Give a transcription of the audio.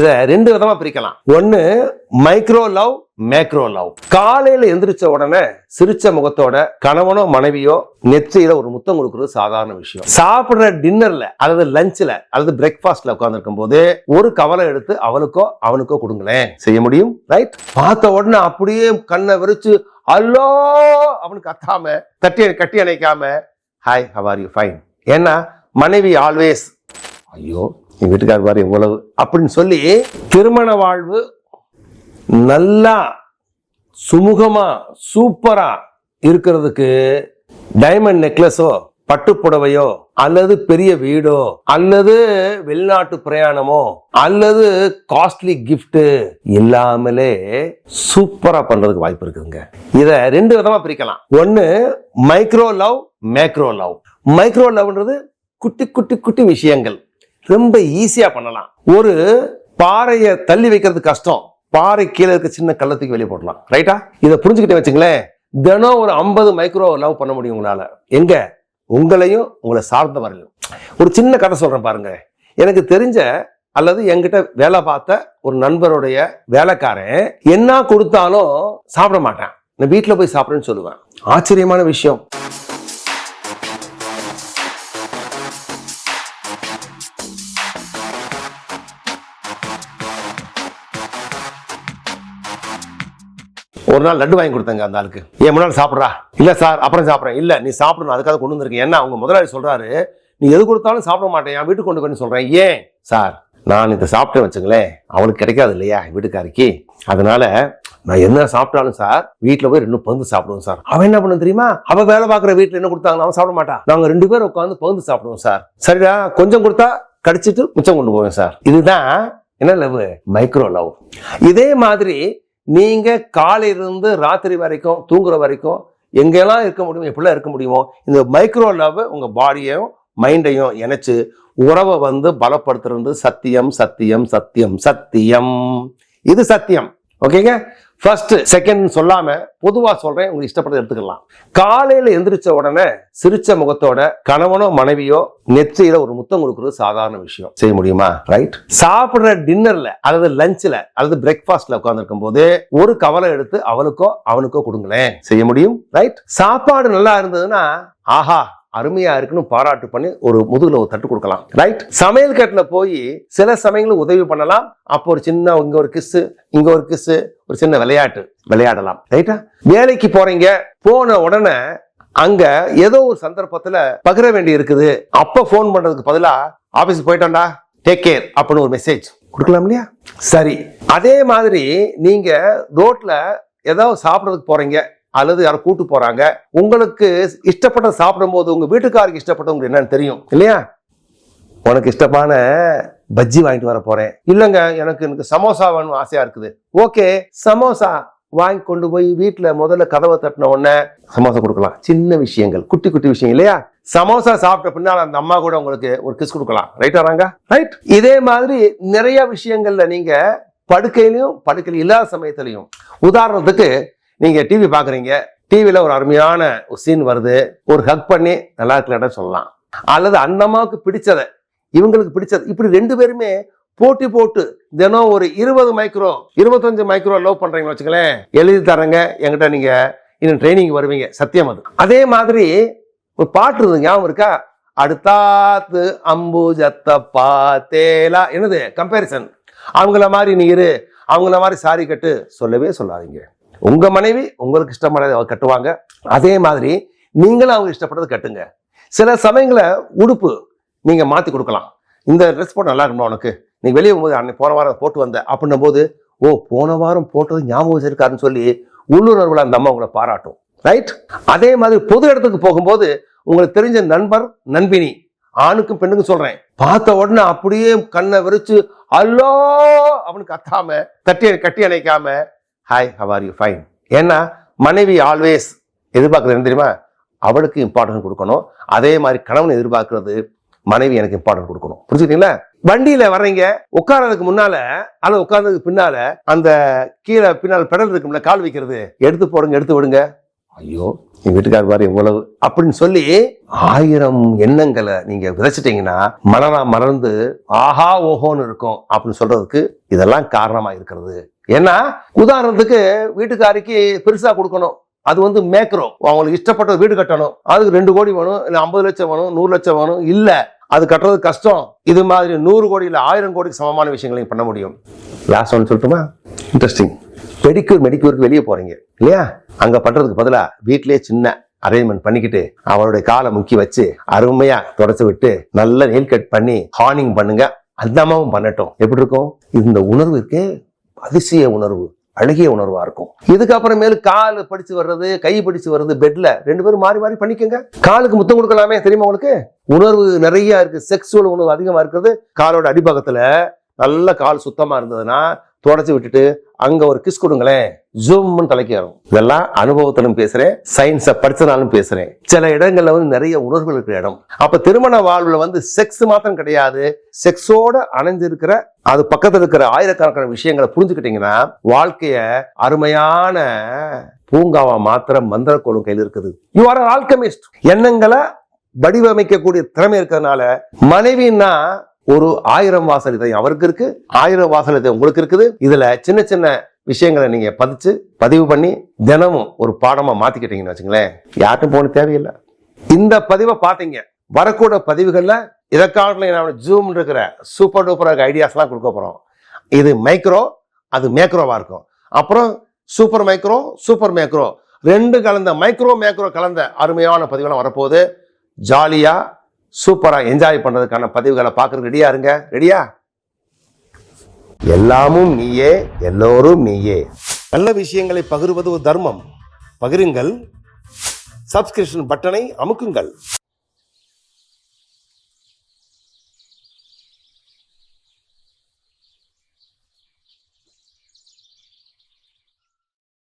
இத ரெண்டு விதமா பிரிக்கலாம். ஒன்னு மைக்ரோ லவ் மேக்ரோ லவ் காலையில எந்திரிச்ச உடனே சிரிச்ச முகத்தோட கணவனோ மனைவியோ நெச்சையில ஒரு முத்தம் கொடுக்கறது சாதாரண விஷயம். சாப்பிடுற டின்னர்ல அல்லது லஞ்ச்ல அல்லது பிரேக்ஃபாஸ்ட்ல உட்கார்ந்துருக்கும் போது ஒரு கவலை எடுத்து அவனுக்கோ அவனுக்கோ கொடுங்களேன். செய்ய முடியும்? ரைட் பார்த்த உடனே அப்படியே கண்ணை விரிச்சு அல்லோ அவனுக்கு கத்தாம தட்டி கட்டி அணைக்காம ஹாய் ஹவ் யூ ஃபைன் ஏன்னா மனைவி ஆல்வேஸ் ஐயோ என் வீட்டுக்காரர் பாரு எவ்வளவு? அப்படின்னு சொல்லி திருமண வாழ்வு நல்லா சுமூகமா சூப்பரா இருக்கிறதுக்கு டைமண்ட் நெக்லஸோ பட்டுப்புடவையோ அல்லது பெரிய வீடோ அல்லது வெளிநாட்டு பிரயாணமோ அல்லது காஸ்ட்லி கிஃப்ட் இல்லாமலே சூப்பரா பண்றதுக்கு வாய்ப்பு இருக்குதுங்க. இத ரெண்டு விதமா பிரிக்கலாம். ஒன்னு micro love macro love micro லவ்ன்றது குட்டி குட்டி குட்டி விஷயங்கள். ரொம்ப ஈஸியா பண்ணலாம். ஒரு பாறையை தள்ளி வைக்கிறது கஷ்டம். பாறை கீழே இருக்க சின்ன கள்ளத்துக்கு வெளியே போடலாம். ரைட்டா இதை புரிஞ்சுக்கிட்டே வச்சுங்களேன். தினம் ஒரு ஐம்பது மைக்ரோ லவ் பண்ண முடியும் உங்களால. எங்க? உங்களையும் உங்களை சார்ந்தவர்களையும். ஒரு சின்ன கதை சொல்றேன் பாருங்க. எனக்கு தெரிஞ்ச அல்லது என்கிட்ட வேலை பார்த்த ஒரு நண்பருடைய வேலைக்காரன் என்ன கொடுத்தாலும் சாப்பிட மாட்டேன். நான் வீட்டில் போய் சாப்பிட்றேன்னு சொல்லுவேன். ஆச்சரியமான விஷயம். ஒரு நாள் லட்டு வாங்கி கொடுத்தாங்க அந்த ஆளுக்கு. ஏன் முன்னாள் சாப்பிட்றா? இல்லை சார் அப்புறம் சாப்பிட்றேன். இல்லை நீ சாப்பிடணும் அதுக்காக கொண்டு வந்திருக்கேன் ஏன்னா அவங்க முதலாளி சொல்கிறாரு நீ எது கொடுத்தாலும் சாப்பிட மாட்டேன் என் வீட்டுக்கு கொண்டு போய் சொல்கிறேன் ஏன்? சார் நான் இதை சாப்பிட்டேன் வச்சுங்களேன் அவளுக்கு கிடைக்காது இல்லையா வீட்டுக்காரிக்கு. அதனால நான் என்ன சாப்பிட்டாலும் சார் வீட்டில் போய் ரெண்டு பகுந்து சாப்பிடுவோம் சார். அவன் என்ன பண்ண தெரியுமா? அவன் வேலை பார்க்குற வீட்டில் என்ன கொடுத்தாங்க அவன் சாப்பிட மாட்டான். நாங்கள் ரெண்டு பேரும் உட்காந்து பகுந்து சாப்பிடுவோம் சார். சரிடா கொஞ்சம் கொடுத்தா கடிச்சிட்டு மிச்சம் கொண்டு போவேன் சார். இதுதான் என்ன லவ்? மைக்ரோ லவ் இதே மாதிரி நீங்க காலையிலிருந்து ராத்திரி வரைக்கும் தூங்குற வரைக்கும் எங்கெல்லாம் இருக்க முடியுமோ எப்படிலாம் இருக்க முடியுமோ இந்த மைக்ரோ லவ் உங்க பாடியையும் மைண்டையும் இணைச்சு உறவை வந்து பலப்படுத்துறது சத்தியம் சத்தியம் சத்தியம் சத்தியம். இது சத்தியம். ஓகேங்க ஃபர்ஸ்ட் செகண்ட் சொல்லாம பொதுவா சொல்றேன் உங்களுக்கு இஷ்டப்பட்டதை எடுத்துக்கலாம். காலையில எந்திரிச்ச உடனே சிரிச்ச முகத்தோட கணவனோ மனைவியோ நெற்றியில ஒரு முத்தம் கொடுக்கறது சாதாரண விஷயம். செய்ய முடியுமா? ரைட் சாப்பிடுற டின்னர்ல அல்லது லஞ்ச்ல அல்லது பிரேக்ஃபாஸ்ட்ல உட்கார்ந்துருக்கும் போது ஒரு கவலை எடுத்து அவனுக்கோ அவனுக்கோ கொடுங்களேன். செய்ய முடியும்? ரைட் சாப்பாடு நல்லா இருந்ததுன்னா ஆஹா அருமையா இருக்குன்னு பாராட்டு பண்ணி ஒரு முதுகுல ஒரு தட்டு கொடுக்கலாம். ரைட் சமையல் கட்டில் போய் சில சமயங்களும் உதவி பண்ணலாம். அப்போ ஒரு சின்ன இங்க ஒரு கிஸ்ஸு இங்க ஒரு கிஸ்ஸு ஒரு சின்ன விளையாட்டு விளையாடலாம். ரைட்டா வேலைக்கு போறீங்க போன உடனே அங்க ஏதோ ஒரு சந்தர்ப்பத்துல பகிர வேண்டி இருக்குது. அப்ப ஃபோன் பண்றதுக்கு பதிலா ஆபீஸ் போயிட்டோம்டா டேக் கேர் அப்படின்னு ஒரு மெசேஜ் கொடுக்கலாம் இல்லையா? சரி. அதே மாதிரி நீங்க ரோட்ல ஏதாவது சாப்பிட்றதுக்கு போறீங்க அல்லது யாரும் கூட்டு போறாங்க உங்களுக்கு இஷ்டப்பட்ட சாப்பிடும் போது உங்க வீட்டுக்காருக்கு இஷ்டப்பட்டவங்க என்னன்னு தெரியும் இல்லையா? உனக்கு இஷ்டமான பஜ்ஜி வாங்கிட்டு வர போறேன். இல்லைங்க எனக்கு எனக்கு சமோசா வேணும் ஆசையா இருக்குது. ஓகே சமோசா வாங்கி கொண்டு போய் வீட்டில் முதல்ல கதவை தட்டின உடனே சமோசா கொடுக்கலாம். சின்ன விஷயங்கள் குட்டி குட்டி விஷயம் இல்லையா? சமோசா சாப்பிட்ட பின்னால் அந்த அம்மா கூட உங்களுக்கு ஒரு கிஸ் கொடுக்கலாம். ரைட் வராங்க ரைட் இதே மாதிரி நிறைய விஷயங்கள்ல நீங்க படுக்கையிலையும் படுக்கையில் இல்லாத சமயத்திலையும் உதாரணத்துக்கு நீங்க டிவி பாக்குறீங்க டிவியில ஒரு அருமையான ஒரு சீன் வருது ஒரு ஹக் பண்ணி நல்லா இருக்கலன்னு சொல்லலாம். அல்லது அந்த அம்மாவுக்கு பிடிச்சதை இவங்களுக்கு பிடிச்சது இப்படி ரெண்டு பேருமே போட்டி போட்டு தினம் ஒரு இருபது மைக்ரோ இருபத்தஞ்சு மைக்ரோ லவ் பண்றீங்கன்னு வச்சுங்களேன் எழுதி தரேங்க என்கிட்ட நீங்க இன்னும் ட்ரைனிங் வருவீங்க. சத்தியம் அது. அதே மாதிரி ஒரு பாட்டு இருந்தது ஞாபகம் இருக்கா? அடுத்தாத்து அம்பு ஜத்த பாத்தேலா என்னது? கம்பேரிசன் அவங்கள மாதிரி நீ இரு அவங்கள மாதிரி சாரி கட்டு சொல்லவே சொல்லாதீங்க. உங்க மனைவி உங்களுக்கு இஷ்டமானதை அவர் கட்டுவாங்க. அதே மாதிரி நீங்களும் அவங்க இஷ்டப்பட்டதை கட்டுங்க. சில சமயங்களை உடுப்பு நீங்க மாத்தி கொடுக்கலாம். இந்த ட்ரெஸ் போட்டு நல்லா இருக்கணும் உனக்கு. நீ வெளியே போகும்போது அன்னைக்கு போன வாரம் போட்டு வந்த. அப்படின்னும் போது ஓ போன வாரம் போட்டது ஞாபகம் வச்சிருக்காருன்னு சொல்லி உள்ளுணர்வுல அந்த அம்மா உங்களை பாராட்டும். ரைட் அதே மாதிரி பொது இடத்துக்கு போகும்போது உங்களுக்கு தெரிஞ்ச நண்பர் நண்பினி ஆணுக்கும் பெண்ணுக்கும் சொல்றேன். பார்த்த உடனே அப்படியே கண்ணை விரிச்சு அல்லோ அவனுக்கு கத்தாம தட்டி கட்டி அணைக்காம hi how are you fine ஏன்னா மனைவி ஆல்வேஸ் எதிர்பார்க்குறது என்ன தெரியுமா? அவளுக்கு இம்பார்ட்டன்ஸ் கொடுக்கணும். அதே மாதிரி கணவன் எதிர்பார்க்கறது மனைவி எனக்கு இம்பார்ட்டன்ஸ் கொடுக்கணும். புரிஞ்சுக்கிட்டீங்களா? வண்டியில வர்றீங்க உட்கார்றதுக்கு முன்னால அல்லது உட்கார்றதுக்கு பின்னால அந்த கீழே பின்னால் பெடல் இருக்கும்ல கால் வைக்கிறது எடுத்து போடுங்க எடுத்து விடுங்க. ஐயோ என் வீட்டுக்கார் பாரு இவ்வளவு அப்படின்னு சொல்லி ஆயிரம் எண்ணங்களை நீங்க விதைச்சிட்டீங்கன்னா மலரா மலர்ந்து ஆஹா ஓஹோன்னு இருக்கும். அப்படின்னு சொல்றதுக்கு இதெல்லாம் காரணமா இருக்கிறது. ஏன்னா உதாரணத்துக்கு வீட்டுக்காரிக்கு பெருசா கொடுக்கணும். அது வந்து மேக்ரோ. அவங்களுக்கு இஷ்டப்பட்ட வீடு கட்டணும். அதுக்கு ரெண்டு கோடி வேணும் இல்ல ஐம்பது லட்சம் வேணும் நூறு லட்சம் வேணும் இல்ல அது கட்டுறது கஷ்டம். இது மாதிரி நூறு கோடி இல்ல ஆயிரம் கோடிக்கு சமமான விஷயங்களையும் பண்ண முடியும். லாஸ்ட் ஒன்று சொல்லட்டுமா? இன்ட்ரெஸ்டிங் பெடிக்கூர் மெடிக்கூருக்கு வெளியே போறீங்க இல்லையா? அங்க பண்றதுக்கு பதிலா வீட்டிலேயே சின்ன அரேஞ்ச்மெண்ட் பண்ணிக்கிட்டு அவருடைய காலை முக்கி வச்சு அருமையா தொடச்சு விட்டு நல்ல நெயில் கட் பண்ணி ஹார்னிங் பண்ணுங்க. அந்த அம்மாவும் பண்ணட்டும். எப்படி இருக்கும்? இந்த உணர்வு இருக்கு அதிசய உணர்வு அழகிய உணர்வா இருக்கும். இதுக்கப்புறமேலு கால் படிச்சு வர்றது கை படிச்சு வர்றது பெட்ல ரெண்டு பேரும் மாறி மாறி பண்ணிக்கோங்க. காலுக்கு முத்தம் கொடுக்கலாமே தெரியுமா உங்களுக்கு? உணர்வு நிறைய இருக்கு செக்ஸுவல் உணர்வு அதிகமா இருக்கிறது. காலோட அடிபாகத்துல நல்ல கால் சுத்தமா இருந்ததுன்னா தொடச்சி விட்டுட்டு அங்க ஒரு கிஸ் கொடுங்களேன். ஜூம்னு தலைக்கு வரும் இதெல்லாம் அனுபவத்திலும் பேசுறேன் சயின்ஸை படிச்சனாலும் பேசுறேன். சில இடங்கள்ல வந்து நிறைய உணர்வுகள் இருக்கிற இடம். அப்ப திருமண வாழ்வுல வந்து செக்ஸ் மாத்திரம் கிடையாது. செக்ஸோட அணைஞ்சிருக்கிற அது பக்கத்துல இருக்கிற ஆயிரக்கணக்கான விஷயங்களை புரிஞ்சுக்கிட்டீங்கன்னா வாழ்க்கைய அருமையான பூங்காவா மாத்திர மந்திரக்கோளும் கையில் இருக்குது. யூ ஆர் ஆல்கமிஸ்ட் எண்ணங்களை வடிவமைக்கக்கூடிய திறமை இருக்கிறதுனால மனைவின்னா ஒரு ஆயிரம் வாசல் இதயம் அவருக்கு இருக்கு ஆயிரம் வாசல் இதயம் உங்களுக்கு இருக்குது. இதுல சின்ன சின்ன விஷயங்களை நீங்க பதிச்சு பதிவு பண்ணி தினமும் ஒரு பாடமா மாத்திக்கிட்டீங்கன்னு வச்சுங்களேன். யார்ட்டும் போன தேவையில்லை. இந்த பதிவை பார்த்தீங்க வரக்கூட பதிவுகள்ல இதற்காக நான் ஜூம் இருக்கிற சூப்பர் டூப்பர் ஐடியாஸ்லாம் கொடுக்க போறோம். இது மைக்ரோ அது மேக்ரோவா இருக்கும். அப்புறம் சூப்பர் மைக்ரோ சூப்பர் மேக்ரோ ரெண்டு கலந்த மைக்ரோ மேக்ரோ கலந்த அருமையான பதிவுலாம் வரப்போகுது. ஜாலியாக சூப்பராக என்ஜாய் பண்ணுறதுக்கான பதிவுகளை பார்க்குறது ரெடியா இருங்க. ரெடியா எல்லாமும் நீயே எல்லோரும் நீயே. நல்ல விஷயங்களை பகிர்வது ஒரு தர்மம். பகிருங்கள். சப்ஸ்கிரிப்ஷன் பட்டனை அமுக்குங்கள்.